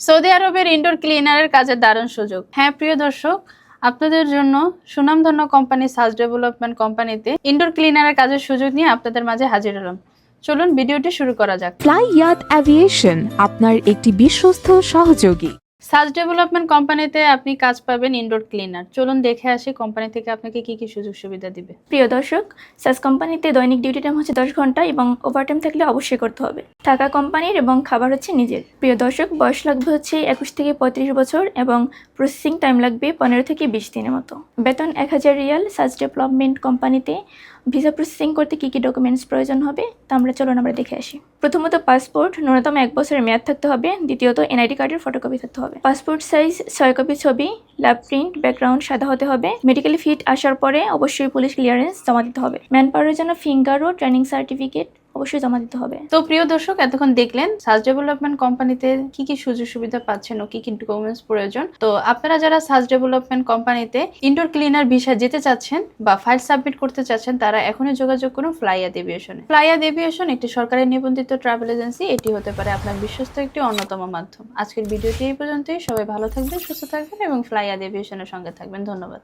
Saudi আরবের indoor ক্লিনারের কাজে দারুণ সুযোগ। হ্যাঁ প্রিয় দর্শক, আপনাদের জন্য সুনামধন্য কোম্পানি সাজ ডেভেলপমেন্ট কোম্পানিতে ইনডোর ক্লিনারের কাজের সুযোগ নিয়ে আপনাদের মাঝে হাজির হলাম। চলুন, ভিডিওটি শুরু করা যাক। ফ্লাই ইয়াত অ্যাভিয়েশন, আপনার একটি বিশ্বস্ত সহযোগী। সাজ ডেভেলপমেন্ট কোম্পানিতে আপনি কাজ পাবেন ইনডোর ক্লিনার চলুন দেখে আসি কোম্পানি থেকে আপনাকে কি কি সুযোগ সুবিধা দিবে। প্রিয় দর্শক সাস কোম্পানিতে দৈনিক ডিউটি টাইম হচ্ছে দশ ঘণ্টা এবং ওভারটাইম থাকলে অবশ্যই করতে হবে। টাকা কোম্পানির এবং খাবার হচ্ছে নিজের। প্রিয় দর্শক, বয়স লাগবে হচ্ছে একুশ থেকে পঁয়ত্রিশ বছর এবং প্রসেসিং টাইম লাগবে পনেরো থেকে বিশ দিনের মতো। বেতন এক হাজার রিয়াল সাজ ডেভেলপমেন্ট কোম্পানিতে। ভিসা প্রসেসিং করতে কী কী ডকুমেন্টস প্রয়োজন হবে তা আমরা চলুন আমরা দেখে আসি। প্রথমত পাসপোর্ট, ন্যূনতম এক বছরের মেয়াদ থাকতে হবে। দ্বিতীয়ত, এনআইডি কার্ডের ফটোকপি থাকতে হবে। পাসপোর্ট সাইজ ছয় কপি ছবি ল্যাব প্রিন্ট ব্যাকগ্রাউন্ড সাদা হতে হবে। মেডিকেলি ফিট আসার পরে অবশ্যই পুলিশ ক্লিয়ারেন্স জমা দিতে হবে। ম্যান পাওয়ারের জন্য ফিঙ্গার ও ট্রেনিং সার্টিফিকেট অবশ্যই জমা দিতে হবে। তো প্রিয় দর্শক, এতক্ষণ দেখলেন সাজ ডেভেলপমেন্ট কোম্পানিতে কি কি সুযোগ সুবিধা পাচ্ছেন ও কি কি ডকুমেন্টস প্রয়োজন। তো আপনারা যারা সাজ ডেভেলপমেন্ট কোম্পানিতে ইনডোর ক্লিনার ভিসা যেতে চাচ্ছেন বা ফাইল সাবমিট করতে চাচ্ছেন, তারা এখনই যোগাযোগ করুন ফ্লাইয়া এভিয়েশনে। ফ্লাইয়া এভিয়েশন একটি সরকারি নিবন্ধিত ট্রাভেল এজেন্সি, এটি হতে পারে আপনার বিশ্বস্ত একটি অন্যতম মাধ্যম। আজকের ভিডিওটি এই পর্যন্তই। সবাই ভালো থাকবেন, সুস্থ থাকবেন এবং ফ্লাইয়া এভিয়েশনের সঙ্গে থাকবেন। ধন্যবাদ।